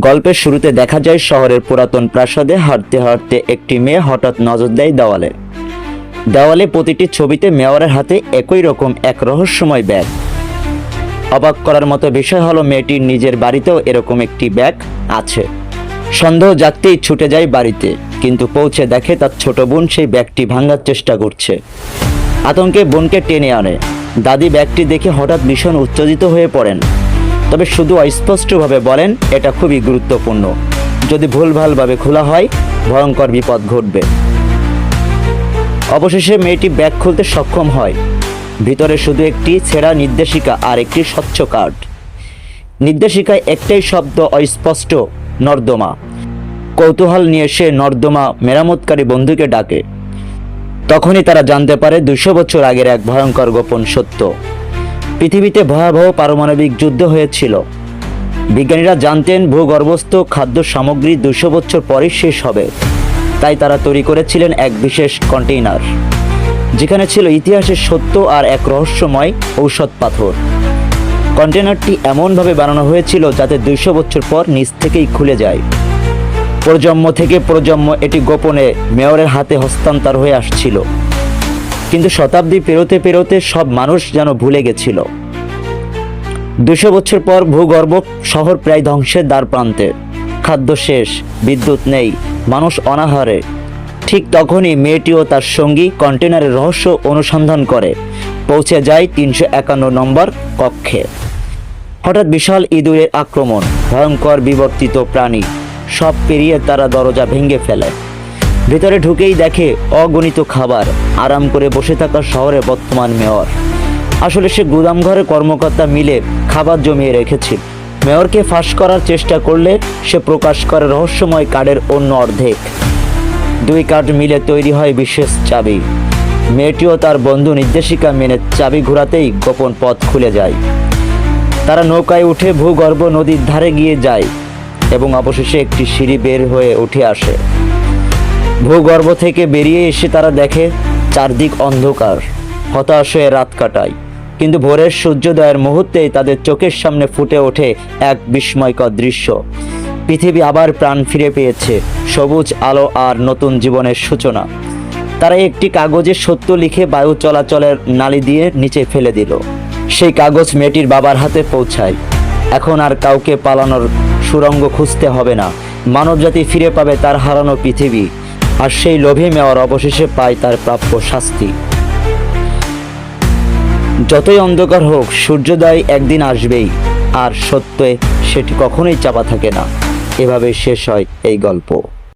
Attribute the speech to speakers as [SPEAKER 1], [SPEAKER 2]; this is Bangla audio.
[SPEAKER 1] গল্পের শুরুতে দেখা যায় শহরের পুরাতন প্রাসাদে হাঁটতে হাঁটতে একটি মেয়ে হঠাৎ নজর দেয় দেওয়ালে। দেওয়ালে প্রতিটি ছবিতে মেয়রের হাতে একই রকম এক রহস্যময় ব্যাগ। অবাক করার মতো বিষয় হলো মেয়েটির নিজের বাড়িতেও এরকম একটি ব্যাগ আছে। সন্দেহ জাগতেই ছুটে যায় বাড়িতে, কিন্তু পৌঁছে দেখে তার ছোট বোন সেই ব্যাগটি ভাঙার চেষ্টা করছে। আতঙ্কে বোনকে টেনে আনে। দাদি ব্যাগটি দেখে হঠাৎ ভীষণ উত্তেজিত হয়ে পড়েন। তবে শুধু অস্পষ্টভাবে বলেন, এটা খুবই গুরুত্বপূর্ণ। যদি ভুলভালভাবে খোলা হয়, ভয়ঙ্কর বিপদ ঘটবে। অবশেষে মেয়েটি ব্যাগ খুলতে সক্ষম হয়। ভিতরে শুধু একটি ছেঁড়া নির্দেশিকা আর একটি স্বচ্ছ কার্ড। নির্দেশিকায় একটাই শব্দ, অস্পষ্ট, নর্দমা। কৌতূহল নিয়ে সে নর্দমা মেরামতকারী বন্ধুকে ডাকে। তখনই তারা জানতে পারে দুশো বছর আগের এক ভয়ঙ্কর গোপন সত্য। পৃথিবীতে ভয়াবহ পারমাণবিক যুদ্ধ হয়েছিল। বিজ্ঞানীরা জানতেন ভূগর্ভস্থ খাদ্য সামগ্রী দুশো বছর পরে শেষ হবে। তাই তারা তৈরি করেছিলেন এক বিশেষ কন্টেইনার, যেখানে ছিল ইতিহাসের সত্য আর এক রহস্যময় ঔষধ পাথর। কন্টেনারটি এমনভাবে বানানো হয়েছিল যাতে দুইশো বছর পর নিচ থেকেই খুলে যায়। প্রজন্ম থেকে প্রজন্ম এটি গোপনে মেয়রের হাতে হস্তান্তর হয়ে আসছিল। কিন্তু শতাব্দী পেরোতে পেরোতে সব মানুষ যেন ভুলে গেছিল। দুশো বছর পর ভূগর্ভ শহর প্রায় ধ্বংসের দ্বার প্রান্তে। খাদ্য শেষ, বিদ্যুৎ নেই, মানুষ অনাহারে। ঠিক তখনই মেয়েটিও তার সঙ্গী কন্টেনারের রহস্য অনুসন্ধান করে। পৌঁছে যায় তিনশো একান্ন নম্বর কক্ষে। হঠাৎ বিশাল ইঁদুরের আক্রমণ, ভয়ঙ্কর বিবর্তিত প্রাণী, সব পেরিয়ে তারা দরজা ভেঙে ফেলে। ভেতরে ঢুকেই দেখে অগণিত খাবার, আরাম করে বসে থাকা শহরে বর্তমান মেয়র। আসলে সে গুদামঘরে কর্মকর্তা মিলে খাবার জমিয়ে রেখেছে। মেয়রকে ফাঁস করার চেষ্টা করলে সে প্রকাশ করে রহস্যময় কার্ডের অন্য অর্ধেক। দুই কার্ড মিলে তৈরি হয় বিশেষ চাবি। মেয়েটিও তার বন্ধু নির্দেশিকা মেনে চাবি ঘোরাতেই গোপন পথ খুলে যায়। তারা নৌকায় উঠে ভূগর্ভ নদীর ধারে গিয়ে যায় এবং অবশেষে একটি সিঁড়ি বের হয়ে উঠে আসে। ভূগর্ভ থেকে বেরিয়ে এসে তারা দেখে চারদিক অন্ধকার। হতাশ হয়ে রাত কাটায়। কিন্তু ভোরের সূর্যোদয়ের মুহূর্তেই তাদের চোখের সামনে ফুটে ওঠে এক বিস্ময়কর দৃশ্য। পৃথিবী আবার প্রাণ ফিরে পেয়েছে, সবুজ আলো আর নতুন জীবনের সূচনা। তারা একটি কাগজে সত্য লিখে বায়ু চলাচলের নালি দিয়ে নিচে ফেলে দিল। সেই কাগজ মেয়েটির বাবার হাতে পৌঁছায়। এখন আর কাউকে পালানোর সুরঙ্গ খুঁজতে হবে না। মানবজাতি ফিরে পাবে তার হারানো পৃথিবী। আর সেই লোভী মেয়র অবশেষে পায় তার প্রাপ্য শাস্তি। যতই অন্ধকার হোক, সূর্যোদয় একদিন আসবেই, আর সত্যে সেটি কখনোই চাপা থাকে না। এভাবে শেষ হয় এই গল্প।